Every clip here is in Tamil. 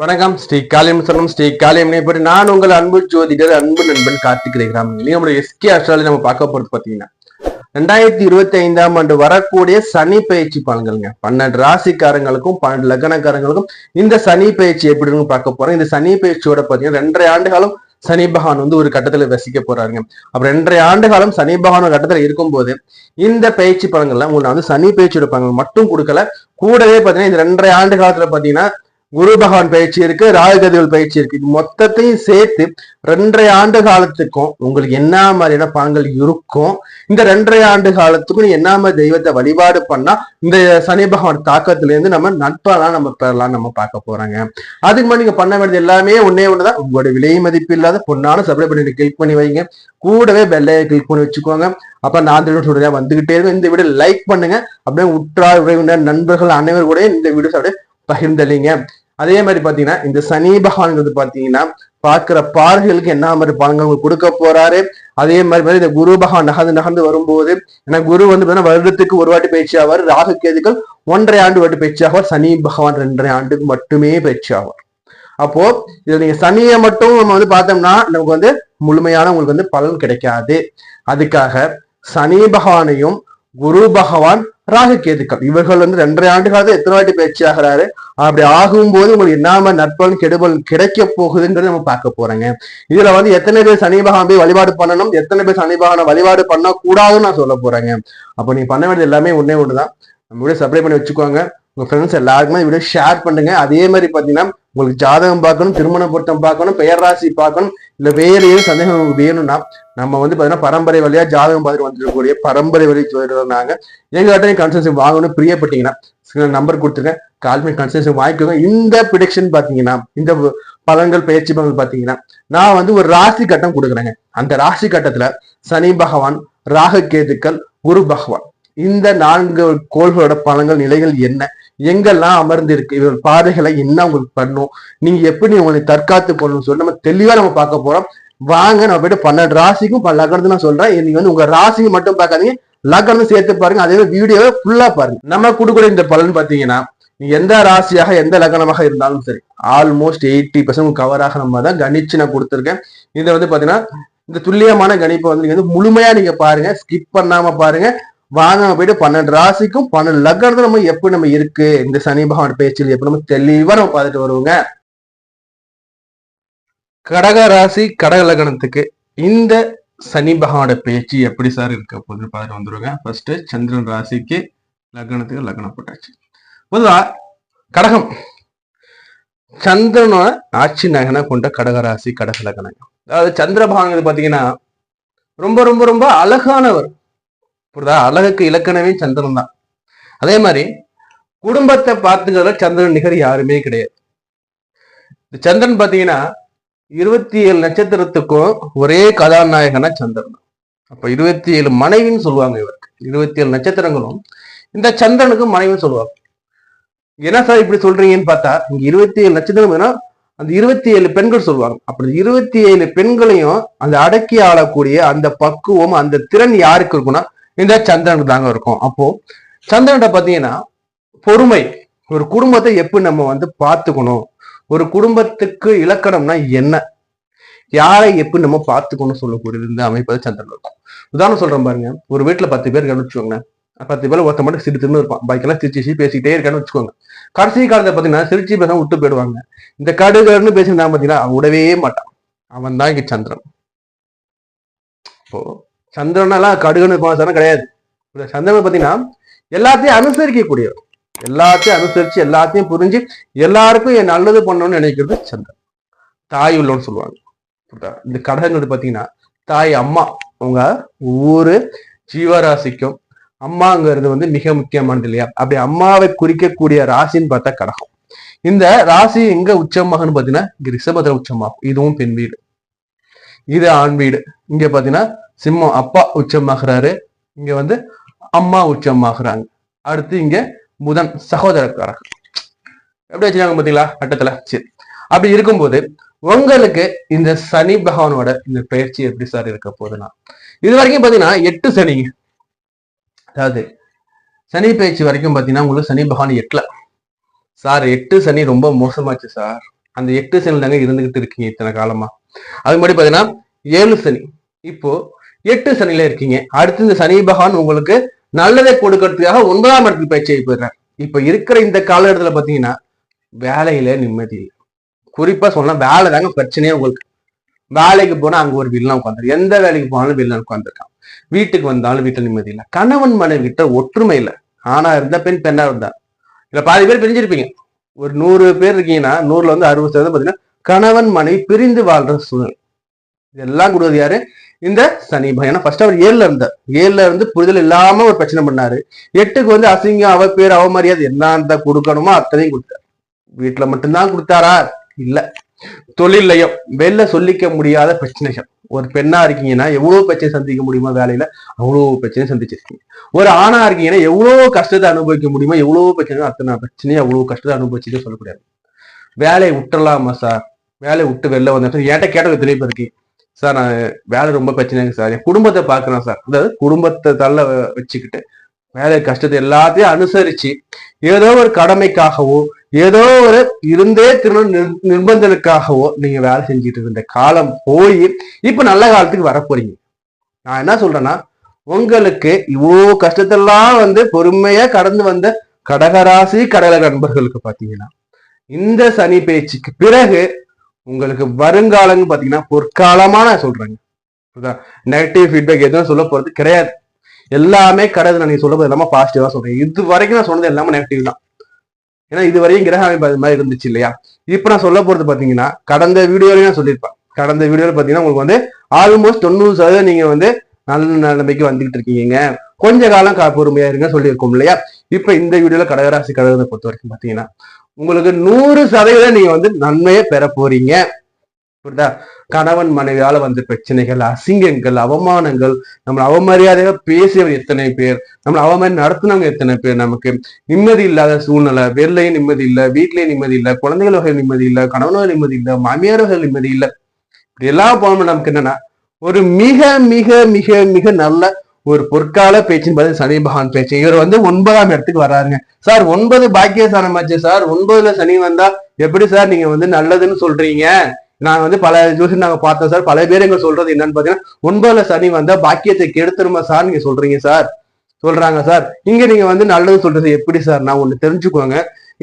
வணக்கம். ஸ்ரீ காளியம் சரணம். ஸ்ரீ காளியம் பற்றி நான் உங்கள் அன்பு ஜோதிடர் அன்பு நண்பன் கார்த்திக் ரேகிராம் நம்மளுடைய எஸ்கே அஸ்ட்ராலஜி நம்ம பார்க்க போறது பாத்தீங்கன்னா ரெண்டாயிரத்தி இருபத்தி ஐந்தாம் ஆண்டு வரக்கூடிய சனி பயிற்சி பலன்கள்ங்க. பன்னெண்டு ராசிக்காரங்களுக்கும் பன்னெண்டு லக்னக்காரங்களுக்கும் இந்த சனி பயிற்சி எப்படின்னு பார்க்க போறோம். இந்த சனி பயிற்சியோட பாத்தீங்கன்னா ரெண்டரை ஆண்டு காலம் சனி பகவான் வந்து ஒரு கட்டத்துல வசிக்க போறாருங்க. அப்ப ரெண்டரை ஆண்டு காலம் சனி பகவான் ஒரு கட்டத்துல இருக்கும்போது இந்த பயிற்சி பலன்கள்லாம் உங்களுக்கு வந்து சனி பயிற்சியோட பலன்கள் மட்டும் கொடுக்கல. கூடவே பாத்தீங்கன்னா இந்த ரெண்டரை ஆண்டு காலத்துல பாத்தீங்கன்னா குரு பகவான் பயிற்சி இருக்கு ராகுகதிகள் பயிற்சி இருக்கு. இது மொத்தத்தையும் சேர்த்து ரெண்டரை ஆண்டு காலத்துக்கும் உங்களுக்கு என்ன மாதிரியான பலன்கள் இருக்கும்? இந்த ரெண்டரை ஆண்டு காலத்துக்கும் நீ என்ன மாதிரி தெய்வத்தை வழிபாடு பண்ணா இந்த சனி பகவான் தாக்கத்துல இருந்து நம்ம நட்பெல்லாம் நம்ம பெறலாம் நம்ம பார்க்க போறாங்க. அதுக்கு முன்னாடி நீங்க பண்ண வேண்டியது எல்லாமே ஒன்னே ஒண்ணுதான். உங்களோட விலை மதிப்பு இல்லாத பொண்ணான சப்ளை பண்ணி கிளிக் பண்ணி வைங்க. கூடவே பெல்லையை கிளிக் பண்ணி வச்சுக்கோங்க. அப்ப நான் சொல்றேன் வந்துகிட்டே இருக்கும். இந்த வீடியோ லைக் பண்ணுங்க. அப்படியே உற்றார் உறவினர் நண்பர்கள் அனைவரும் கூட இந்த வீடியோஸ் அப்படியே பகிர்ந்தளிங்க. அதே மாதிரி பாத்தீங்கன்னா இந்த சனி பகவான்ங்கிறது பாத்தீங்கன்னா பார்க்கிற பார்வைகளுக்கு என்ன மாதிரி பலன்கள் உங்களுக்கு கொடுக்க போறாரு? அதே மாதிரி மாதிரி இந்த குரு பகவான் நகர்ந்து நகர்ந்து வரும்போது ஏன்னா குரு வந்து பாத்தீங்கன்னா வருடத்துக்கு ஒரு வாட்டி பயிற்சி ஆவார். ராகு கேதுகள் ஒன்றரை ஆண்டு வாட்டி பயிற்சி ஆவார். சனி பகவான் ரெண்டரை ஆண்டுக்கு மட்டுமே பயிற்சி ஆவார். அப்போ இதுல நீங்க சனியை மட்டும் நம்ம வந்து பார்த்தோம்னா நமக்கு வந்து முழுமையான உங்களுக்கு வந்து பலன் கிடைக்காது. அதுக்காக சனி பகவானையும் குரு பகவான் ராகு கேதுக்கள். இவர்கள் வந்து ரெண்டரை ஆண்டு காலத்தில் எத்தனை வாட்டி பயிற்சி ஆகிறாரு? அப்படி ஆகும்போது உங்களுக்கு என்ன நட்பலன் கெடுபல் கிடைக்க போகுதுன்றது நம்ம பார்க்க போறோங்க. இதுல வந்து எத்தனை பேர் சனி பகவான் போய் வழிபாடு பண்ணணும் எத்தனை பேர் சனி பகவான வழிபாடு பண்ண கூடாதுன்னு நான் சொல்ல போறேங்க. அப்போ நீங்க பண்ண வேண்டியது எல்லாமே ஒன்னே ஒண்ணுதான். நம்ம வீடியோ சப்ளை பண்ணி வச்சுக்கோங்க. உங்க ஃப்ரெண்ட்ஸ் எல்லாருக்குமே வீடியோ ஷேர் பண்ணுங்க. அதே மாதிரி பாத்தீங்கன்னா உங்களுக்கு ஜாதகம் பார்க்கணும் திருமண பொருத்தம் பார்க்கணும் பெயர் ராசி பார்க்கணும் இல்ல வேறு ஏதும் சந்தேகம் வேணும்னா நம்ம வந்து பாத்தீங்கன்னா பரம்பரை வழியா ஜாதகம் பார்த்துட்டு வந்துருக்கக்கூடிய பரம்பரை வழி சொல்றாங்க எங்ககிட்ட கன்சல்டேஷன் வாங்கணும் பிரியப்பட்டீங்கன்னா நம்பர் கொடுத்துருக்கேன் கால் பண்ணி வாங்கிக்கோங்க. இந்த ப்ரிடிக்ஷன் பாத்தீங்கன்னா இந்த பலன்கள் பயிற்சி பலன்கள் பாத்தீங்கன்னா நான் வந்து ஒரு ராசி கட்டம் கொடுக்குறேங்க. அந்த ராசி கட்டத்துல சனி பகவான் ராக கேதுக்கள் குரு பகவான் இந்த நான்கு கோள்களோட பலன்கள் நிலைகள் என்ன? எங்கெல்லாம் அமர்ந்திருக்கு இவர்கள் பாதைகளை என்ன உங்களுக்கு பண்ணும் நீங்க எப்படி உங்களை தற்காத்து கொள்ளணும் சொல்லி நம்ம தெளிவா நம்ம பார்க்க போறோம். வாங்க நம்ம போயிட்டு பன்னெண்டு ராசிக்கும் பல லக்னத்து நான் சொல்றேன். நீங்க வந்து உங்க ராசிக்கு மட்டும் பார்க்காதீங்க. லக்னம் சேர்த்து பாருங்க. அதே வீடியோவை ஃபுல்லா பாருங்க. நம்ம கொடுக்குற இந்த பலன் பாத்தீங்கன்னா நீ எந்த ராசியாக எந்த லக்னமாக இருந்தாலும் சரி ஆல்மோஸ்ட் எயிட்டி பர்சன்ட் கவராக நம்ம தான் கணிச்சு நான் கொடுத்துருக்கேன். இதை வந்து பாத்தீங்கன்னா இந்த துல்லியமான கணிப்பை வந்து நீங்க வந்து முழுமையா நீங்க பாருங்க. ஸ்கிப் பண்ணாம பாருங்க. வாங்க போயிட்டு பன்னெண்டு ராசிக்கும் பன்னெண்டு லக்னத்தை நம்ம எப்படி நம்ம இருக்கு? இந்த சனி பகவான் பேச்சில் எப்படி நம்ம தெளிவா நம்ம பார்த்துட்டு வருவோங்க. கடக ராசி கடக லக்னத்துக்கு இந்த சனி பகவானோட பேச்சு எப்படி சார் இருக்க? போகுதுன்னு பார்த்துட்டு வந்துருங்க ஃபர்ஸ்ட் சந்திரன் ராசிக்கு லக்னத்துக்கு லக்னம் போட்டாச்சு. பொதுவா கடகம். சந்திரனோட ஆட்சி நகனை கொண்ட கடக ராசி கடக லக்னம். அதாவது சந்திர பகவான் பாத்தீங்கன்னா ரொம்ப ரொம்ப ரொம்ப அழகானவர். புரியுதா? அழகுக்கு இலக்கணமே சந்திரன் தான். அதே மாதிரி குடும்பத்தை பார்த்துக்கிறதுல சந்திரன் நிகர் யாருமே கிடையாது. இந்த சந்திரன் பாத்தீங்கன்னா இருபத்தி ஏழு நட்சத்திரத்துக்கும் ஒரே கதாநாயகனா சந்திரன். தான் அப்ப இருபத்தி ஏழு மனைவின்னு சொல்லுவாங்க இவருக்கு. இருபத்தி ஏழு நட்சத்திரங்களும் இந்த சந்திரனுக்கு மனைவின்னு சொல்லுவாங்க. என்ன சார் இப்படி சொல்றீங்கன்னு பார்த்தா இங்க இருபத்தி ஏழு நட்சத்திரம் அந்த இருபத்தி ஏழு பெண்கள் சொல்லுவாங்க. அப்படி இருபத்தி ஏழு பெண்களையும் அந்த அடக்கி ஆளக்கூடிய அந்த பக்குவம் அந்த திறன் யாருக்கு இருக்கும்னா இந்த சந்திரனுக்கு தாங்க இருக்கும். அப்போ சந்திரன்கிட்ட பாத்தீங்கன்னா பொறுமை. ஒரு குடும்பத்தை எப்படி நம்ம வந்து பார்த்துக்கணும்? ஒரு குடும்பத்துக்கு இலக்கணம்னா என்ன? யாரை எப்படி நம்ம பார்த்துக்கணும் சொல்லக்கூடியது இந்த அமைப்பது சந்திரன் இருக்கும். உதாரணம் சொல்றேன் பாருங்க. ஒரு வீட்டுல பத்து பேர் கவனிச்சுக்கோங்க பத்து பேர் ஒருத்த மட்டும் சிரித்துன்னு இருப்பான். பாக்கெல்லாம் சிரிச்சு சிரிச்சு பேசிக்கிட்டே இருக்கான்னு வச்சுக்கோங்க. கடைசி காலத்தை பாத்தீங்கன்னா சிரிச்சு பேச விட்டு போயிடுவாங்க. இந்த கடுகன்னு பேசினா பாத்தீங்கன்னா விடவே மாட்டான். அவன் தான் இங்க சந்திரன். இப்போ சந்திரனெல்லாம் கடுகுன்னு பாசனம் கிடையாது. சந்திரன் பார்த்தீங்கன்னா எல்லாத்தையும் அனுசரிக்கக்கூடியவர். எல்லாத்தையும் அனுசரிச்சு எல்லாத்தையும் புரிஞ்சு எல்லாருக்கும் என் நல்லது பண்ணணும்னு நினைக்கிறது சந்திரன். தாய் உள்ளோன்னு சொல்லுவாங்க. இந்த கடகங்கிறது பாத்தீங்கன்னா தாய் அம்மா அவங்க ஒவ்வொரு ஜீவராசிக்கும் அம்மாங்கிறது வந்து மிக முக்கியமானது இல்லையா? அப்படி அம்மாவை குறிக்கக்கூடிய ராசின்னு பார்த்தா கடகம். இந்த ராசி எங்க உச்சமாகன்னு பாத்தீங்கன்னா இங்க ரிஷபத்துல உச்சமாகும். இதுவும் பெண் வீடு. இது ஆண் வீடு. இங்க பாத்தீங்கன்னா சிம்மம் அப்பா உச்சமாகிறாரு. இங்க வந்து அம்மா உச்சமாகறாங்க. அடுத்து இங்க புதன் சகோதரக்காரர். எப்படி வச்சுக்காங்க பாத்தீங்களா? அட்டத்துல சரி. அப்படி இருக்கும்போது உங்களுக்கு இந்த சனி பகவானோட இந்த பயிற்சி எப்படி சார் இருக்க போகுதுன்னா இது வரைக்கும் பாத்தீங்கன்னா எட்டு சனிங்க. அதாவது சனி பயிற்சி வரைக்கும் பாத்தீங்கன்னா உங்களுக்கு சனி பகவான் எட்டுல. சார் எட்டு சனி ரொம்ப மோசமாச்சு சார் அந்த எட்டு சனி தாங்க இருந்துகிட்டு இருக்கீங்க இத்தனை காலமா. அது மாதிரி பாத்தீங்கன்னா ஏழு சனி. இப்போ எட்டு சனியில இருக்கீங்க. அடுத்து இந்த சனி பகவான் உங்களுக்கு நல்லதை கொடுக்கறதுக்காக ஒன்பதாம் இடத்துக்கு பயிற்சி போயிடுறார். இப்ப இருக்கிற இந்த காலகட்டத்துல பாத்தீங்கன்னா வேலையில நிம்மதி இல்லை. குறிப்பா சொன்னா வேலை தாங்க பிரச்சனையே உங்களுக்கு. வேலைக்கு போனா அங்க ஒரு வில்லன் உட்காந்துரு எந்த வேலைக்கு போனாலும் வில்லன் உட்காந்துருக்கான் வீட்டுக்கு வந்தாலும் வீட்டுல நிம்மதி இல்லை. கணவன் மனைவி கிட்ட ஒற்றுமை இல்லை. ஆனா இருந்தா பெண் பெண்ணா இருந்தா. இல்ல பாதி பேர் பிரிஞ்சிருப்பீங்க. ஒரு நூறு பேர் இருக்கீங்கன்னா நூறுல வந்து அறுபது சதவீதம் பாத்தீங்கன்னா கணவன் மனைவி பிரிந்து வாழ்ற சூழல் இதெல்லாம் கொடுவது யாரு? இந்த சனி பகவான். ஏன்னா ஃபர்ஸ்ட் அவர் ஏழுல இருந்தார். ஏழுல இருந்து புரிதல் இல்லாம ஒரு பிரச்சனை பண்ணாரு. எட்டுக்கு வந்து அசிங்கம் அவ பேர் அவ மரியாதை என்ன இருந்தா கொடுக்கணுமோ அத்தனையும் கொடுத்தாரு. வீட்டுல மட்டும்தான் கொடுத்தாரா? இல்ல. தொழிலையும் வெளில சொல்லிக்க முடியாத பிரச்சனைகள். ஒரு பெண்ணா இருக்கீங்கன்னா எவ்வளவு பிரச்சனை சந்திக்க முடியுமோ வேலையில அவ்வளவு பிரச்சனை சந்திச்சிருக்கீங்க. ஒரு ஆணா இருக்கீங்கன்னா எவ்வளவு கஷ்டத்தை அனுபவிக்க முடியுமோ எவ்வளவு பிரச்சனை அத்தனை பிரச்சனையும் அவ்வளவு கஷ்டத்தை அனுபவிச்சுட்டு சொல்லக்கூடாது. வேலையை விட்டுறலாமா சார் வேலையை விட்டு வெளில வந்துட்டு என்கிட்ட கேட்ட எத்தனை இருக்கு? சார் நான் வேலை ரொம்ப பிரச்சனைங்க சார். என் குடும்பத்தை பார்க்குறேன் சார். அதாவது குடும்பத்தை தள்ள வச்சுக்கிட்டு வேலை கஷ்டத்தை எல்லாத்தையும் அனுசரிச்சு ஏதோ ஒரு கடமைக்காகவோ ஏதோ ஒரு இருந்தே திருமண நிர்- நிர்பந்தனுக்காகவோ நீங்க வேலை செஞ்சுட்டு இருந்த காலம் போய் இப்ப நல்ல காலத்துக்கு வர போறீங்க. நான் என்ன சொல்றேன்னா உங்களுக்கு இவ்வளோ கஷ்டத்தெல்லாம் வந்து பொறுமையா கடந்து வந்த கடகராசி கடக நண்பர்களுக்கு பாத்தீங்கன்னா இந்த சனி பேச்சுக்கு பிறகு உங்களுக்கு வருங்காலங்க பாத்தீங்கன்னா பொற்காலமா நான் சொல்றேங்க நெகட்டிவ் ஃபீட்பேக் எதுவும் சொல்ல போறது கிடையாது. எல்லாமே கிடையாது நான் நீங்க சொல்ல போது எல்லாமே பாசிட்டிவா சொல்றேன். இது வரைக்கும் நான் சொன்னது எல்லாமே நெகட்டிவ் தான். ஏன்னா இது வரையும் கிரக அமைப்பு அது மாதிரி இருந்துச்சு இல்லையா? இப்ப நான் சொல்ல போறது பாத்தீங்கன்னா கடந்த வீடியோலையும் நான் சொல்லியிருப்பேன். கடந்த வீடியோல பாத்தீங்கன்னா உங்களுக்கு வந்து ஆல்மோஸ்ட் தொண்ணூறு சதவீதம் நீங்க வந்து நல்ல நிலைமைக்கு வந்துகிட்டு இருக்கீங்க. கொஞ்ச காலம் பொறுமையா இருங்க சொல்லியிருக்கோம் இல்லையா? இப்ப இந்த வீடியோல கடகராசி கடகத்தை பொறுத்த வரைக்கும் பாத்தீங்கன்னா உங்களுக்கு நூறு சதவீதம் நீங்க வந்து நன்மையை பெற போறீங்க. புரியுதா? கணவன் மனைவியால வந்த பிரச்சனைகள் அசிங்கங்கள் அவமானங்கள் நம்மளை அவமரியாதையா பேசியவர் எத்தனை பேர் நம்மளை அவமாரி நடத்தினவங்க எத்தனை பேர் நமக்கு? நிம்மதி இல்லாத சூழ்நிலை வெளிலையும் நிம்மதி இல்லை வீட்லயும் நிம்மதி இல்லை குழந்தைகள் வகை நிம்மதி இல்லை கணவன் வகை நிம்மதி இல்லை மாமியார் வகை நிம்மதி இல்லை. இப்படி எல்லாம் போனோம் நமக்கு என்னன்னா ஒரு மிக மிக மிக மிக நல்ல ஒரு பொற்கால பேச்சுன்னு பார்த்து சனி பகவான் பேச்சு. இவர் வந்து ஒன்பதாம் இடத்துக்கு வராருங்க சார் ஒன்பது பாக்கியஸ்தானமாச்சு சார். ஒன்பதுல சனி வந்தா எப்படி சார் நீங்க வந்து நல்லதுன்னு சொல்றீங்க? நான் வந்து பல ஜோசி நாங்க பார்த்தோம் சார். பல பேர் எங்க சொல்றது என்னன்னு பாத்தீங்கன்னா ஒன்பதுல சனி வந்தா பாக்கியத்தை கெடுத்துருமா சார் நீங்க சொல்றீங்க சார்? சொல்றாங்க சார். இங்க நீங்க வந்து நல்லது சொல்றது எப்படி சார்? நான் ஒண்ணு தெரிஞ்சுக்கோங்க.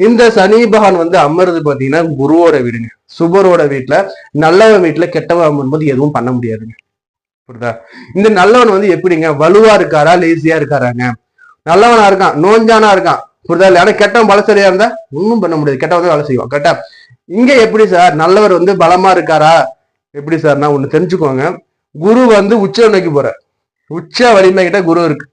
இந்த சனி பகவான் வந்து அமர்றது பாத்தீங்கன்னா குருவோட வீடுங்க. சுபரோட வீட்டுல நல்லவன் வீட்டுல கெட்டவன் அமரும்போது எதுவும் பண்ண முடியாதுங்க. புரியுதா? இந்த நல்லவன் வந்து எப்படிங்க? வலுவா இருக்காரா? லேசியா இருக்காராங்க. நல்லவனா இருக்கான் நோஞ்சானா இருக்கான். புரியுதா இல்ல ஆனா கெட்டவன் பலசரியா இருந்தா ஒன்றும் பண்ண முடியாது. கெட்டவன் தான் வேலை செய்வான். கரெக்டா? இங்க எப்படி சார்? நல்லவர் வந்து பலமா இருக்காரா? எப்படி சார்? நான் ஒண்ணு தெரிஞ்சுக்கோங்க. குரு வந்து உச்ச நோக்கி போறார். உச்ச வலிமை கிட்ட குரு இருக்கு.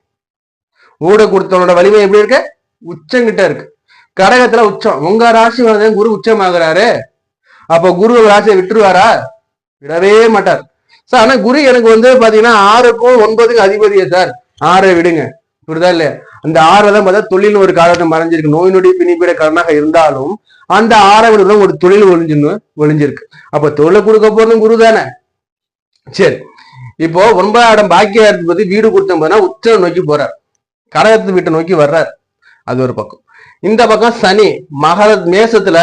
ஊட கொடுத்தவனோட வலிமை எப்படி இருக்கு? உச்சங்கிட்ட இருக்கு. கடகத்துல உச்சம். உங்க ராசி வந்து குரு உச்சமாகறாரு. அப்ப குரு ராசியை விட்டுருவாரா? விடவே மாட்டார். சார் ஆனா குரு எனக்கு வந்து பாத்தீங்கன்னா ஆறுக்கும் ஒன்பதுக்கும் அதிபதியே சார். ஆறை விடுங்க. புரியுதா இல்லையா? அந்த ஆறை தான் பார்த்தா தொழில் ஒரு காலத்தை மறைஞ்சிருக்கு. நோய் நொடி பிணிப்பிட கடனாக இருந்தாலும் அந்த ஆறை விட ஒரு தொழில் ஒளிஞ்சுன்னு ஒளிஞ்சிருக்கு. அப்ப தொழிலை கொடுக்க போறதும் குரு தானே? சரி. இப்போ ஒன்பதாம் இடம் பாக்கியாரத்தை பத்தி வீடு கொடுத்தோம் போதுனா உச்சம் நோக்கி போறார். கடகத்து வீட்டை நோக்கி வர்றார். அது ஒரு பக்கம். இந்த பக்கம் சனி. மகர மேசத்துல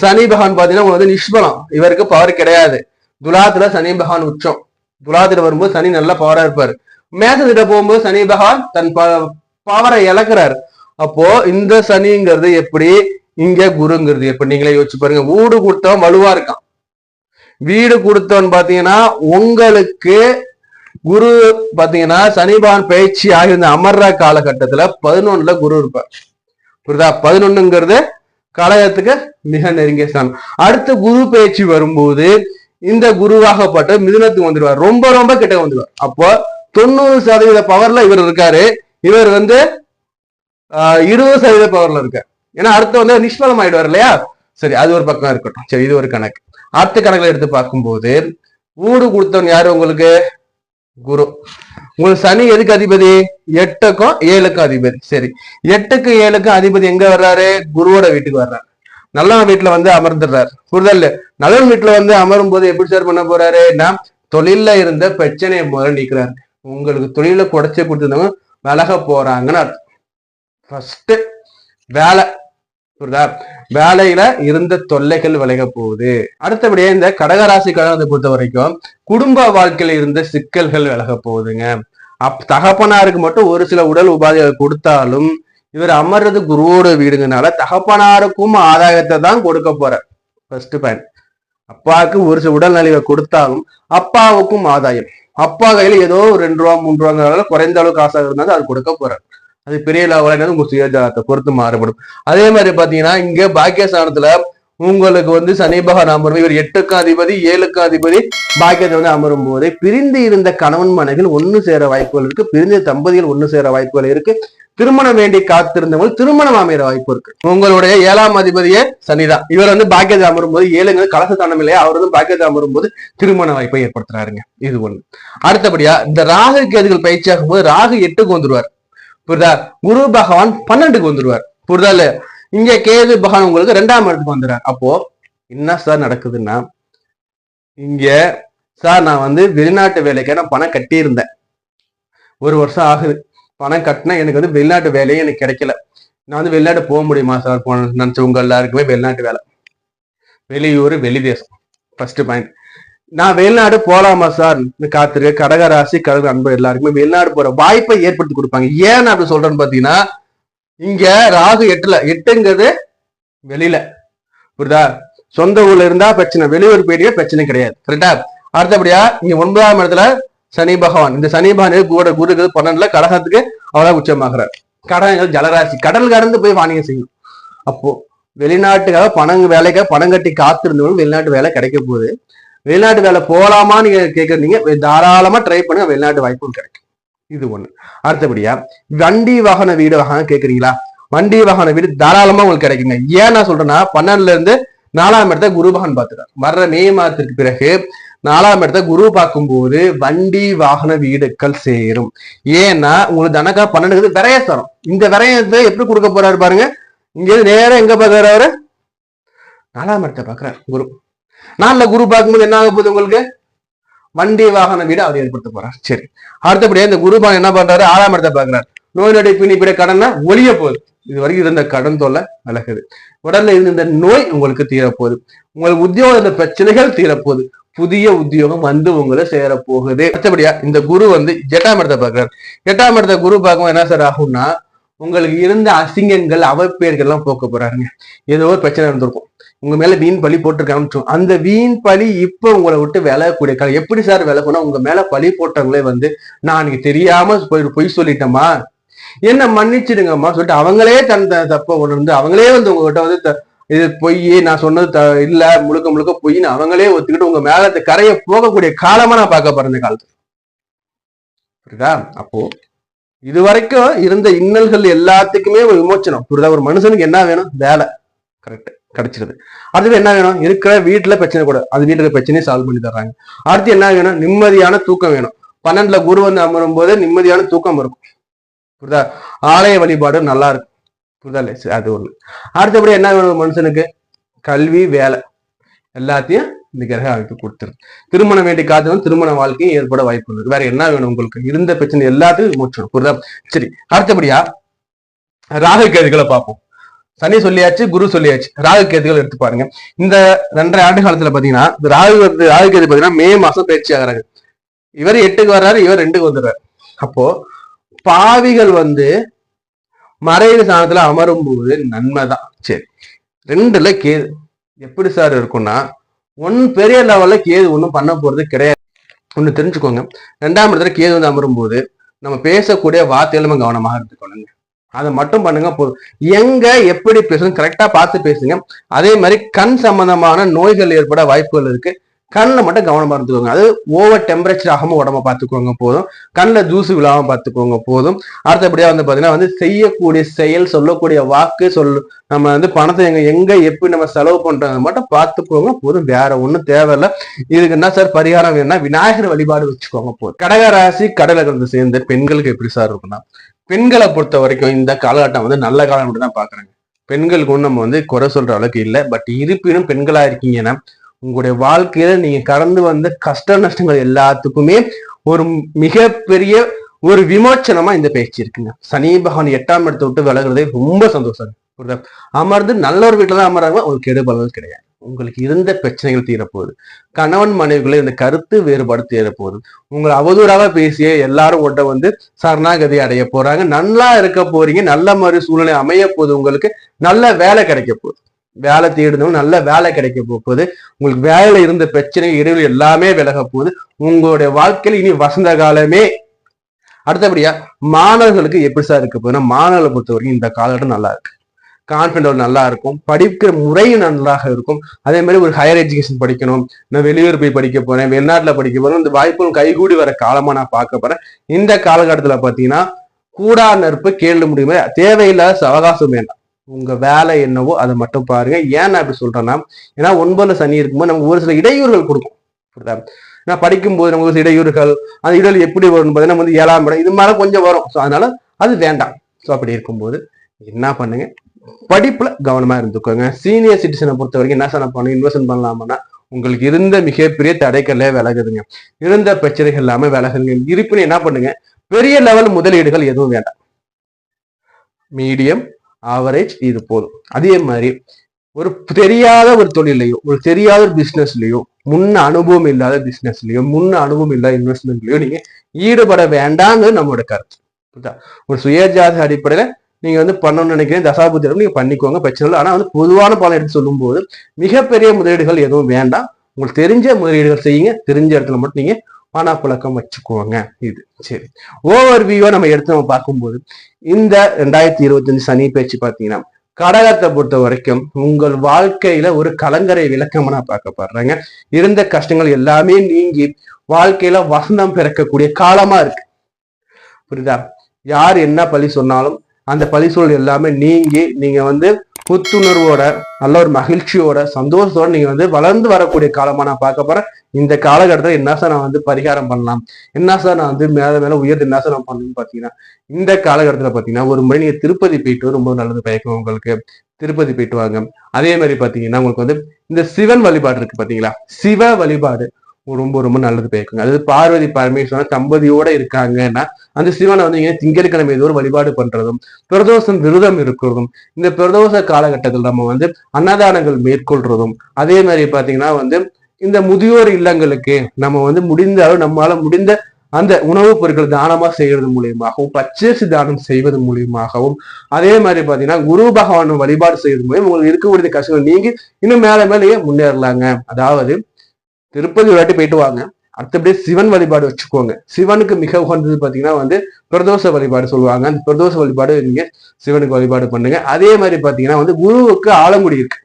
சனி பகவான் பாத்தீங்கன்னா உங்களுக்கு வந்து நிஷ்பலம். இவருக்கு பவர் கிடையாது. துலாத்துல சனி பகவான் உச்சம். துலாத்துல வரும்போது சனி நல்லா பவரா இருப்பாரு. மேசத்திட்ட போகும்போது சனி பகவான் தன் பவரை இழக்கிறார். அப்போ இந்த சனிங்கிறது எப்படி? இங்க குருங்கிறது. எப்படி நீங்களே யோசிச்சு பாருங்க. வீடு கொடுத்தவன் வலுவா இருக்கான். வீடு கொடுத்தவன் பாத்தீங்கன்னா உங்களுக்கு குரு பாத்தீங்கன்னா சனிபான் பயிற்சி ஆகியிருந்த அமர்ற காலகட்டத்துல பதினொன்னுல குரு இருப்பார். புரியுதா? பதினொன்னுங்கிறது கழகத்துக்கு மிக நெருங்கிய ஸ்தானம். அடுத்து குரு பயிற்சி வரும்போது இந்த குருவாகப்பட்டு மிதுனத்துக்கு வந்துடுவார். ரொம்ப ரொம்ப கிட்ட வந்துடுவார். அப்போ தொண்ணூறு சதவீத பவர்ல இவர் இருக்காரு. இவர் வந்து ஆஹ், இருபது சதவீத பவர்ல இருக்கார். ஏன்னா அடுத்து வந்து நிஷ்பலம் ஆயிடுவார் இல்லையா? சரி அது ஒரு பக்கம் இருக்கட்டும். சரி இது ஒரு கணக்கு. அடுத்த கணக்குல எடுத்து பார்க்கும்போது ஊடு கொடுத்தவன் யாரு உங்களுக்கு? குரு. உங்களுக்கு சனி எதுக்கு அதிபதி? எட்டுக்கும் ஏழுக்கும் அதிபதி. சரி எட்டுக்கும் ஏழுக்கும் அதிபதி எங்க வர்றாரு? குருவோட வீட்டுக்கு வர்றாரு. நல்லவன் வீட்டுல வந்து அமர்ந்துடுறாரு. புரிதல்? நல்லவன் வீட்டுல வந்து அமரும் போது எப்படி சார் பண்ண போறாருன்னா தொழில்ல இருந்த பிரச்சனையை முதல்ல நீக்கிறாரு. உங்களுக்கு தொழில குடைச்சி கொடுத்துருந்தவங்க விலக போறாங்கன்னு அர்த்தம். ஃபர்ஸ்ட் வேலை. புரியுதா வேலையில இருந்த தொல்லைகள் விலக போகுது. அடுத்தபடியே இந்த கடகராசிக்காரத்தை பொறுத்த வரைக்கும் குடும்ப வாழ்க்கையில இருந்த சிக்கல்கள் விலக போகுதுங்க. அப் தகப்பனாருக்கு மட்டும் ஒரு சில உடல் உபாதைகள் கொடுத்தாலும் இவர் அமர்றது குருவோட வீடுங்கனால தகப்பனாருக்கும் ஆதாயத்தை தான் கொடுக்க போறார். ஃபர்ஸ்ட் பாயிண்ட் அப்பாவுக்கு ஒரு சில உடல் நலிவை கொடுத்தாலும் அப்பாவுக்கும் ஆதாயம். அப்பா கையில ஏதோ ரெண்டு ரூபா மூணு ரூபாங்கிறதால குறைந்த அளவுக்கு காசாக இருந்தாலும் அது கொடுக்க போறார். அது பெரிய லெவலாக உங்க சுயஜாதத்தை பொறுத்து மாறுபடும். அதே மாதிரி பாத்தீங்கன்னா இங்க பாக்கியஸ்தானத்துல உங்களுக்கு வந்து சனி பகவான் அமரும். இவர் எட்டுக்கும் அதிபதி ஏழுக்கும் அதிபதி பாக்கியத்தை வந்து அமரும் போது பிரிந்து இருந்த கணவன் மனைகள் ஒன்னு சேர வாய்ப்புகள் இருக்கு. பிரிந்த தம்பதிகள் ஒன்னு சேர வாய்ப்புகள் இருக்கு. திருமணம் வேண்டி காத்திருந்தவங்க திருமணம் அமைகிற வாய்ப்பு இருக்கு. உங்களுடைய ஏழாம் அதிபதியே சனிதான். இவர் வந்து பாக்கியதாம் வரும்போது ஏழுங்க கலசத்தானம் இல்லையா? அவர் வந்து பாக்கியதாம் அமரும் போது திருமண வாய்ப்பை ஏற்படுத்துறாருங்க. இது ஒண்ணு. அடுத்தபடியா இந்த ராகு கேதுகள் பயிற்சியாகும் போது ராகு எட்டுக்கு வந்துருவார். புரியுதா? குரு பகவான் பன்னெண்டுக்கு வந்துருவார். புரியுதா இல்ல? இங்க கேது பகவான் உங்களுக்கு ரெண்டாம் இடத்துக்கு வந்துடுறார். அப்போ என்ன சார் நடக்குதுன்னா இங்க சார் நான் வந்து வெளிநாட்டு வேலைக்கான நான் பணம் கட்டியிருந்தேன். ஒரு வருஷம் ஆகுது. பணம் கட்டினா எனக்கு வந்து வெளிநாட்டு வேலையே எனக்கு கிடைக்கல. நான் வந்து வெளிநாட்டு போக முடியுமா சார் போன நினைச்சவங்க எல்லாருக்குமே வெளிநாட்டு வேலை. வெளியூர் வெளி தேசம் ஃபர்ஸ்ட் பாயிண்ட் நான் வெளிநாடு போலாமா சார் காத்திருக்க கடகராசி கடக அன்பு எல்லாருக்குமே வெளிநாடு போற வாய்ப்பை ஏற்படுத்தி கொடுப்பாங்க. ஏன் அப்படி சொல்றேன்னு பாத்தீங்கன்னா இங்க ராகு எட்டுல எட்டுங்கிறது வெளியில. புரியுதா? சொந்த ஊர்ல இருந்தா பிரச்சனை வெளியூர் போயிட்டே பிரச்சனை கிடையாது. கரெக்டா அடுத்தபடியா இங்க ஒன்பதாம் இடத்துல சனி பகவான். இந்த சனி பகவான் கூட குருகள் பன்னெண்டுல கடகத்துக்கு அவராக உச்சமாகிறார். கடகங்கள் ஜலராசி. கடல் கடந்து போய் வாணியம் செய்யும். அப்போ வெளிநாட்டுக்காக பணம் வேலைக்காக பணம் கட்டி காத்திருந்தவங்க வெளிநாட்டு வேலை கிடைக்க போகுது. வெளிநாட்டு வேலை போகலாமா நீங்க கேக்குறீங்க. தாராளமா ட்ரை பண்ணுங்க. வெளிநாட்டு வாய்ப்பும் கிடைக்கும். இது ஒண்ணு. அடுத்தபடியா வண்டி வாகன வீடு வாகனம் கேக்குறீங்களா? வண்டி வாகன வீடு தாராளமா உங்களுக்கு கிடைக்குங்க. ஏன் நான் சொல்றேன்னா பன்னெண்டுல இருந்து நாலாம் இடத்த குரு பகவான் பார்த்துட்டார். வர்ற மே மாதத்திற்கு பிறகு நாலாம் இடத்த குரு பார்க்கும்போது வண்டி வாகன வீடுகள் சேரும். ஏன்னா உங்களுக்கு தனக்கா பன்னெண்டு தரும் இந்த விரயத்தை எப்படி கொடுக்க போறாரு பாருங்க. இங்க நேரம் எங்க பாக்குறாரு அவரு? நாலாம் இடத்தை பாக்குறாரு குரு. நாலுல குரு பார்க்கும்போது என்ன ஆக போகுது உங்களுக்கு? வண்டி வாகன வீடு அவர் ஏற்படுத்த போறார். சரி. அடுத்தபடியா இந்த குருபான் என்ன பண்றாரு? ஆறாம் இடத்தை பாக்குறாரு நோய் நொடி பிணிப்பிட கடனை ஒழிய போகுது. இது வரைக்கும் இருந்த கடன் தொல்லை விலகுது. உடல்ல இருந்த இந்த நோய் உங்களுக்கு தீரப்போகுது. உங்களுக்கு உத்தியோக பிரச்சனைகள் தீரப்போகுது. புதிய உத்தியோகம் வந்து உங்களை சேர போகுது மற்றபடியா இந்த குரு வந்து எட்டாம் இடத்தை பாக்குறாரு எட்டாம் இடத்த குரு பார்க்கும்போது என்ன சார் ஆகும்னா உங்களுக்கு இருந்த அசிங்கங்கள் அவப்பேர்கள் எல்லாம் போக்க போறாருங்க. ஏதோ ஒரு பிரச்சனை இருந்திருக்கும். உங்க மேல வீண் பழி போட்டிருக்காங்க அந்த வீண் பழி இப்ப உங்களை விட்டு விலகக்கூடிய காலம். எப்படி சார் விலகுனா உங்க மேல பழி போட்டவங்களே வந்து நான் அன்னைக்கு தெரியாம போய் பொய் சொல்லிட்டேம்மா. என்ன மன்னிச்சிடுங்கம்மா சொல்லிட்டு அவங்களே தன் தப்பை தப்ப உணர்ந்து அவங்களே வந்து உங்ககிட்ட வந்து த- இது பொய் நான் சொன்னது த- இல்ல முழுக்க முழுக்க பொய்ன்னு அவங்களே ஒத்துக்கிட்டு உங்க மேல இந்த கரையை போகக்கூடிய காலமா நான் பார்க்க போறேன் இந்த காலத்துல. புரியுதா? அப்போ இது வரைக்கும் இருந்த இன்னல்கள் எல்லாத்துக்குமே ஒரு விமோச்சனம். புரியுதா? ஒரு மனுஷனுக்கு என்ன வேணும்? வேலை. கரெக்ட் கிடைச்சிருது. அடுத்து என்ன வேணும்? இருக்கிற வீட்டுல பிரச்சனை கூட. அது வீட்டுல பிரச்சனையை சால்வ் பண்ணி தர்றாங்க. அடுத்து என்ன வேணும்? நிம்மதியான தூக்கம் வேணும். பன்னெண்டுல குரு வந்து அமரும் போது நிம்மதியான தூக்கம் இருக்கும். புரியுதா? ஆலய வழிபாடு நல்லா இருக்கும். புரிதல் அது ஒண்ணு. அடுத்தபடி என்ன வேணும் மனுஷனுக்கு? கல்வி வேலை. எல்லாத்தையும் இந்த கிரக அமைப்பு கொடுத்துரும் திருமணம் வேண்டி காத்தவன் திருமண வாழ்க்கையும் ஏற்பட வாய்ப்பு உள்ளது வேற என்ன வேணும் உங்களுக்கு? இருந்த பிரச்சனை எல்லாத்தையும் மூச்சிடும் புரிதா சரி. அடுத்தபடியா ராகு கேதுகளை பார்ப்போம். சனி சொல்லியாச்சு குரு சொல்லியாச்சு. ராகு கேதுகள் எடுத்து பாருங்க. இந்த ரெண்டரை ஆண்டு காலத்துல பாத்தீங்கன்னா இந்த ராகு வந்து ராகு கேது பாத்தீங்கன்னா மே மாசம் பயிற்சி ஆகுறாங்க இவர் எட்டுக்கு வர்றாரு இவர் ரெண்டுக்கு வந்துடுறாரு. அப்போ பாவிகள் வந்து மறைவு ஸ்தானத்துல அமரும் போது நன்மைதான். சரி. ரெண்டுல கேது. எப்படி சார் இருக்கும்னா ஒன் பெரிய லெவல்ல கேது ஒன்றும் பண்ண போறது கிடையாது. ஒண்ணு தெரிஞ்சுக்கோங்க. ரெண்டாம் இடத்துல கேது வந்து அமரும் போது நம்ம பேசக்கூடிய வார்த்தைகளும் நம்ம கவனமாக எடுத்துக்கணுங்க அதை மட்டும் பண்ணுங்க போதும். எங்க எப்படி பேசணும் கரெக்டா பார்த்து பேசுங்க. அதே மாதிரி கண் சம்பந்தமான நோய்கள் ஏற்பட வாய்ப்புகள் இருக்கு. கண்ணில் மட்டும் கவனமாக இருந்துக்கோங்க. அது ஓவர் டெம்பரேச்சர் ஆகாம உடம்ப பார்த்துக்கோங்க போதும். கண்ணில் ஜூஸ் விழாம பார்த்துக்கோங்க போதும். அடுத்தபடியா வந்து பாத்தீங்கன்னா வந்து செய்யக்கூடிய செயல் சொல்லக்கூடிய வாக்கு சொல் நம்ம வந்து பணத்தை எங்க எங்க எப்படி நம்ம செலவு பண்றது மட்டும் பார்த்துக்கோங்க போதும். வேற ஒண்ணும் தேவையில்ல. இதுக்கு என்ன சார் பரிகாரம் வேணும்னா விநாயகர் வழிபாடு வச்சுக்கோங்க போதும். கடகராசி கடலகத்தை சேர்ந்த பெண்களுக்கு எப்படி சார் இருக்குன்னா பெண்களை பொறுத்த வரைக்கும் இந்த காலகட்டம் வந்து நல்ல காலம் மட்டும் தான் பாக்குறாங்க பெண்களுக்கு ஒன்றும் நம்ம வந்து குறை சொல்ற அளவுக்கு இல்லை. பட் இருப்பினும் பெண்களா இருக்கீங்கன்னா உங்களுடைய வாழ்க்கையில நீங்க கடந்து வந்த கஷ்ட நஷ்டங்கள் எல்லாத்துக்குமே ஒரு மிகப்பெரிய ஒரு விமோச்சனமா இந்த பேச்சு இருக்குங்க. சனி பகவான் எட்டாம் இடத்தை விட்டு விலகிறதே ரொம்ப சந்தோஷம். புரியுதா? அமர்ந்து நல்ல ஒரு வீட்டுல தான் அமர்றாங்க உங்களுக்கு கெடுபலன் கிடையாது. உங்களுக்கு இருந்த பிரச்சனைகள் தீரப்போகுது. கணவன் மனைவிகளை இந்த கருத்து வேறுபாடு தீரப்போகுது. உங்களை அவதூறாக பேசிய எல்லாரும் ஒட்ட வந்து சரணாகதி அடைய போறாங்க. நல்லா இருக்க போறீங்க. நல்ல மாதிரி சூழ்நிலை அமைய போகுது. உங்களுக்கு நல்ல வேலை கிடைக்க போகுது. வேலை தேடுனவங்க நல்ல வேலை கிடைக்க போகுது உங்களுக்கு வேலையில இருந்த பிரச்சனை இடைவெளி எல்லாமே விலக போகுது. உங்களுடைய வாழ்க்கையில் இனி வசந்த காலமே. அடுத்தபடியா மாணவர்களுக்கு எப்படி சார் இருக்க போகுதுன்னா மாணவர்களை பொறுத்த வரைக்கும் இந்த காலகட்டம் நல்லா இருக்கு. கான்ஃபிடன்ட் நல்லா இருக்கும். படிக்கிற முறையும் நன்றாக இருக்கும். அதே மாதிரி ஒரு ஹையர் எஜுகேஷன் படிக்கணும். நான் வெளியூர் போய் படிக்க போறேன் வெளிநாட்டுல படிக்க போறேன் இந்த வாய்ப்புகள் கைகூடி வர காலமா நான் பார்க்க போறேன். இந்த காலகட்டத்துல பாத்தீங்கன்னா கூடா நெருப்பு கேள்வி முடியுமே? தேவையில்லாத அவகாசம் வேண்டாம். உங்க வேலை என்னவோ அதை மட்டும் பாருங்க. ஏன் நான் இப்படி சொல்றேன்னா ஏன்னா ஒன்பதுல சனி இருக்கும்போது நமக்கு ஒரு சில இடையூறுகள் கொடுக்கும். புரியுதா? நான் படிக்கும்போது நமக்கு ஒரு சில இடையூறுகள் அந்த இடையூறு எப்படி வரும் பார்த்தீங்கன்னா வந்து ஏழாம் இடம் இது மாதிரி கொஞ்சம் வரும். ஸோ அதனால அது வேண்டாம். ஸோ அப்படி இருக்கும்போது என்ன பண்ணுங்க? படிப்புல கவனமா இருந்துக்கோங்க. சீனியர் சிட்டிசனை பொறுத்த வரைக்கும் என்ன சார் பண்ணணும் இன்வெஸ்ட் பண்ணலாமான்னா உங்களுக்கு இருந்த மிகப்பெரிய தடைக்கல்லே விலகுதுங்க. இருந்த பிரச்சனைகள் இல்லாமல் விலகுதுங்க இருப்பினும் என்ன பண்ணுங்க? பெரிய லெவல் முதலீடுகள் எதுவும் வேண்டாம். மீடியம் ஆவரேஜ் இது போதும். அதே மாதிரி ஒரு தெரியாத ஒரு தொழிலையோ ஒரு தெரியாத ஒரு பிசினஸ்லயோ முன்ன அனுபவம் இல்லாத பிசினஸ்லயோ முன்ன அனுபவம் இல்லாத இன்வெஸ்ட்மெண்ட்லயோ நீங்க ஈடுபட வேண்டாம்ங்கிறது நம்மளோட கருத்து. புரியுதா? ஒரு சுயஜாத அடிப்படையில நீங்க வந்து பண்ணணும்னு நினைக்கிறேன் தசாபுத்திரம் நீங்க பண்ணிக்கோங்க பிரச்சனை இல்லை. ஆனா வந்து பொதுவான பலன் எடுத்து சொல்லும்போது மிகப்பெரிய முதலீடுகள் எதுவும் வேண்டாம். உங்களுக்கு தெரிஞ்ச முதலீடுகள் செய்யுங்க. தெரிஞ்ச இடத்துல மட்டும் நீங்க பணப்புழக்கம் வச்சுக்கோங்க. இது சரி. ஓவர் வியூவா நம்ம எடுத்து நம்ம பார்க்கும்போது இந்த ரெண்டாயிரத்தி இருபத்தஞ்சு சனி பேச்சு பார்த்தீங்கன்னா கடகத்தை பொறுத்த வரைக்கும் உங்கள் வாழ்க்கையில ஒரு கலங்கரை விளக்கமா நான் பார்க்கப்படுறேங்க இருந்த கஷ்டங்கள் எல்லாமே நீங்கி வாழ்க்கையில வசந்தம் பிறக்கக்கூடிய காலமா இருக்கு. புரியுதா? யார் என்ன பழி சொன்னாலும் அந்த பழி சொல் எல்லாமே நீங்கி நீங்க வந்து புத்துணர்வோட நல்ல ஒரு மகிழ்ச்சியோட சந்தோஷத்தோட நீங்க வந்து வளர்ந்து வரக்கூடிய காலமா நான் பார்க்க போறேன். இந்த காலகட்டத்தில் என்ன சார் நான் வந்து பரிகாரம் பண்ணலாம்? என்ன சார் நான் வந்து மேல மேல உயர்ந்து என்ன சார் நான் பண்ணணும்னு பாத்தீங்கன்னா இந்த காலகட்டத்தில் பாத்தீங்கன்னா ஒரு முறை நீங்க திருப்பதி போயிட்டு ரொம்ப நல்லது பயக்கும் உங்களுக்கு. திருப்பதி போயிட்டு வாங்க. அதே மாதிரி பாத்தீங்கன்னா உங்களுக்கு வந்து இந்த சிவன் வழிபாடு இருக்கு பாத்தீங்களா சிவ வழிபாடு. ரொம்ப ரொம்ப நல்லது பயக்குங்க அதாவது பார்வதி பரமேஸ்வரன் தம்பதியோட இருக்காங்கன்னா அந்த சிவனை வந்து திங்கட்கிழமை ஏதோ ஒரு வழிபாடு பண்றதும் பிரதோஷம் விரதம் இருக்கிறதும் இந்த பிரதோஷ காலகட்டத்தில் நம்ம வந்து அன்னதானங்கள் மேற்கொள்றதும் அதே மாதிரி பாத்தீங்கன்னா வந்து இந்த முதியோர் இல்லங்களுக்கு நம்ம வந்து முடிந்த அளவு நம்மளால முடிந்த அந்த உணவுப் பொருட்கள் தானமா செய்யறது மூலியமாகவும் பச்சரிசி தானம் செய்வது மூலியமாகவும் அதே மாதிரி பாத்தீங்கன்னா குரு பகவான் வழிபாடு செய்வது மூலியம் உங்களுக்கு இருக்கக்கூடிய கஷ்டங்கள் நீங்கி இன்னும் மேல மேலேயே முன்னேறலாங்க. அதாவது திருப்பதி ஒரு வாட்டி போயிட்டு வாங்க. அடுத்தபடியே சிவன் வழிபாடு வச்சுக்கோங்க. சிவனுக்கு மிக உகந்தது பார்த்தீங்கன்னா வந்து பிரதோஷ வழிபாடு சொல்லுவாங்க. அந்த பிரதோஷ வழிபாடு நீங்க சிவனுக்கு வழிபாடு பண்ணுங்க. அதே மாதிரி பார்த்தீங்கன்னா வந்து குருவுக்கு ஆலங்குடி இருக்கு.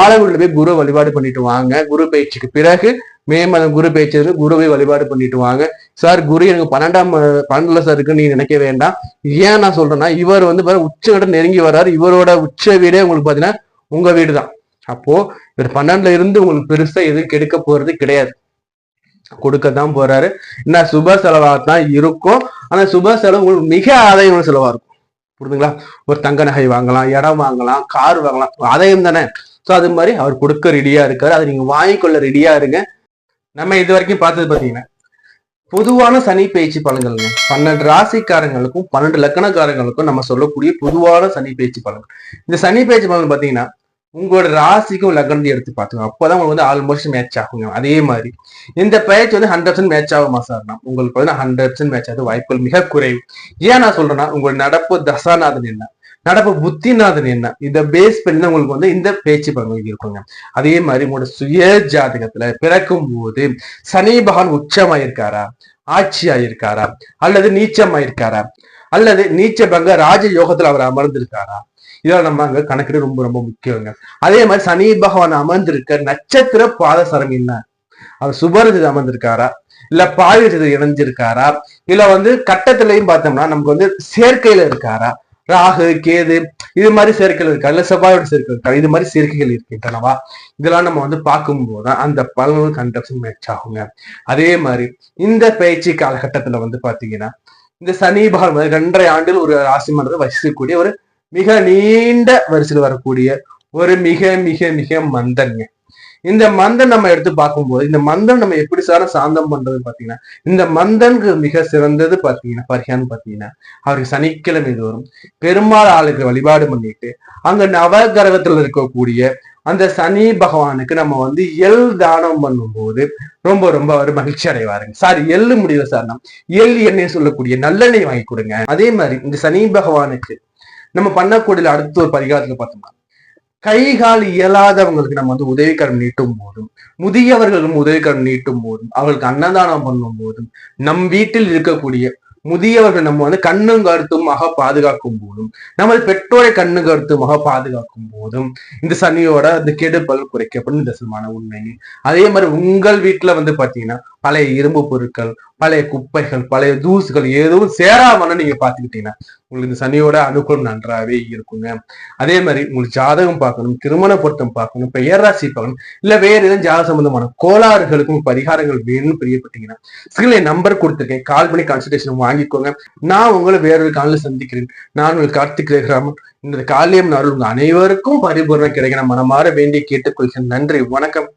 ஆலங்குடியில போய் குரு வழிபாடு பண்ணிட்டு வாங்க. குரு பயிற்சிக்கு பிறகு மே மாதம் குரு பயிற்சி குருவை வழிபாடு பண்ணிட்டு வாங்க. சார் குரு எனக்கு பன்னெண்டாம் பன்னெண்டுல சார் இருக்குன்னு நீங்க நினைக்க வேண்டாம். ஏன் நான் சொல்றேன்னா இவர் வந்து உச்ச உச்சகிட்ட நெருங்கி வர்றாரு. இவரோட உச்ச வீடே உங்களுக்கு பாத்தீங்கன்னா உங்க வீடு தான் அப்போ இவர் பன்னெண்டுல இருந்து உங்களுக்கு பெருசா எதுவும் கெடுக்க போறது கிடையாது. கொடுக்கத்தான் போறாரு. என்ன சுப செலவாகத்தான் இருக்கும். ஆனா சுப செலவு உங்களுக்கு மிக ஆதாயமான செலவா இருக்கும். புரியுதுங்களா? ஒரு தங்க நகை வாங்கலாம் இடம் வாங்கலாம் கார் வாங்கலாம். ஆதாயம் தானே. ஸோ அது மாதிரி அவர் கொடுக்க ரெடியா இருக்காரு. அதை நீங்க வாங்கிக்கொள்ள ரெடியா இருங்க. நம்ம இது வரைக்கும் பார்த்தது பாத்தீங்கன்னா பொதுவான சனி பயிற்சி பலன்கள்ங்க. பன்னெண்டு ராசிக்காரங்களுக்கும் பன்னெண்டு லக்கணக்காரங்களுக்கும் நம்ம சொல்லக்கூடிய பொதுவான சனி பயிற்சி பலன்கள். இந்த சனி பயிற்சி பலன் பாத்தீங்கன்னா உங்களோட ராசிக்கும் லக்னம் எடுத்து பார்த்துங்க அப்போதான் உங்களுக்கு வந்து ஆல்மோஸ்ட் மேட்ச் ஆகுங்க. அதே மாதிரி இந்த பயிற்சி வந்து ஹண்ட்ரட் பர்சன்ட் மேட்ச் ஆகுமா சார்னா உங்களுக்கு வந்து ஹண்ட்ரட் பர்சன்ட் மேட்ச் ஆகுது வாய்ப்புகள் மிக குறைவு. ஏன் நான் சொல்றேன்னா உங்களோட நடப்பு தசாநாதன் என்ன? நடப்பு புத்திநாதன் என்ன? இதை பேஸ் பண்ணி தான் உங்களுக்கு வந்து இந்த பேச்சு பங்கு இருக்குங்க. அதே மாதிரி உங்களோட சுய ஜாதகத்துல பிறக்கும் போது சனி பகவான் உச்சமாயிருக்காரா? ஆட்சி ஆயிருக்காரா அல்லது நீச்சமாயிருக்காரா? அல்லது நீச்ச பங்க ராஜ யோகத்துல அவர் அமர்ந்திருக்காரா? இதெல்லாம் நம்ம அங்க கணக்கிட ரொம்ப ரொம்ப முக்கியங்க. அதே மாதிரி சனி பகவான் அமர்ந்திருக்க நட்சத்திர பாதசரம் என்ன? அவர் சுபரஜித் அமர்ந்திருக்காரா? இல்ல பாயுஜித் இணைஞ்சிருக்காரா? இல்ல வந்து கட்டத்திலையும் பார்த்தோம்னா நமக்கு வந்து சேர்க்கையில இருக்காரா? ராகு கேது இது மாதிரி சேர்க்கைகள் இருக்கா இல்ல செவ்வாயோட சேர்க்கை இருக்கா இது மாதிரி சேர்க்கைகள் இருக்கின்றனவா இதெல்லாம் நம்ம வந்து பார்க்கும்போது தான் அந்த பலன்கள் கண்டப்ஷன் மேட்ச் ஆகுங்க. அதே மாதிரி இந்த பயிற்சி காலகட்டத்துல வந்து பாத்தீங்கன்னா இந்த சனி பகவான் ரெண்டரை ஆண்டில் ஒரு ராசி மன்றத்தை வசிக்கக்கூடிய ஒரு மிக நீண்ட வரிசையில் வரக்கூடிய ஒரு மிக மிக மிக மந்தன்ங்க. இந்த மந்தன் நம்ம எடுத்து பார்க்கும்போது இந்த மந்தன் நம்ம எப்படி சார சாந்தம் பண்றது பாத்தீங்கன்னா இந்த மந்தனுக்கு மிக சிறந்தது பாத்தீங்கன்னா பரிகான்னு பாத்தீங்கன்னா அவருக்கு சனிக்கிழமை இது வரும். பெருமாள் ஆளுக்கு வழிபாடு பண்ணிட்டு அங்க நவகிரகத்துல இருக்கக்கூடிய அந்த சனி பகவானுக்கு நம்ம வந்து எள் தானம் பண்ணும்போது ரொம்ப ரொம்ப அவர் மகிழ்ச்சி அடைவாருங்க. சார் எள்ளு முடிவு சார்னா எள் எண்ணெய் சொல்லக்கூடிய நல்லெண்ணெய் வாங்கி கொடுங்க. அதே மாதிரி இந்த சனி பகவானுக்கு நம்ம பண்ணக்கூடிய அடுத்த ஒரு பரிகாரத்துல பார்த்தோம்னா கை கால் இயலாதவங்களுக்கு நம்ம வந்து உதவிக்கரம் நீட்டும் போதும் முதியவர்களும் உதவிக்கரம் நீட்டும் போதும் அவர்களுக்கு அன்னதானம் பண்ணும் போதும் நம் வீட்டில் இருக்கக்கூடிய முதியவர்கள் நம்ம வந்து கண்ணும் கருத்துமாக பாதுகாக்கும் போதும் நமது பெற்றோரை கண்ணு கருத்துமாக பாதுகாக்கும் போதும் இந்த சனியோட அந்த கெடுப்பல் குறைக்கப்படும் தசமான உண்மை. அதே மாதிரி உங்கள் வீட்டுல வந்து பாத்தீங்கன்னா பழைய இரும்பு பொருட்கள் பழைய குப்பைகள் பழைய தூசுகள் எதுவும் சேராமன்னு நீங்க பாத்துக்கிட்டீங்கன்னா உங்களுக்கு இந்த சனியோட அனுகூலம் நன்றாவே இருக்குங்க. அதே மாதிரி உங்களுக்கு ஜாதகம் பார்க்கணும் திருமண பொருத்தம் பார்க்கணும் பெயர் ராசி பார்க்கணும் இல்ல வேற ஏதாவது ஜாத சம்பந்தமான கோளாறுகளுக்கும் பரிகாரங்கள் வேணும்னு பிரியப்பட்டீங்கன்னா ஸ்கிரீன்ல நம்பர் கொடுத்துருக்கேன். கால் பண்ணி கன்சல்டேஷன் வாங்கிக்கோங்க. நான் உங்களை வேறொரு காலில் சந்திக்கிறேன். நான் உங்களுக்கு கார்த்திக் ரேகராமன். இந்த காலியம் நாள் உங்க அனைவருக்கும் பரிபூர்ணம் கிடைக்கிற மனமாற வேண்டிய கேட்டுக்கொள்கிறேன். நன்றி வணக்கம்.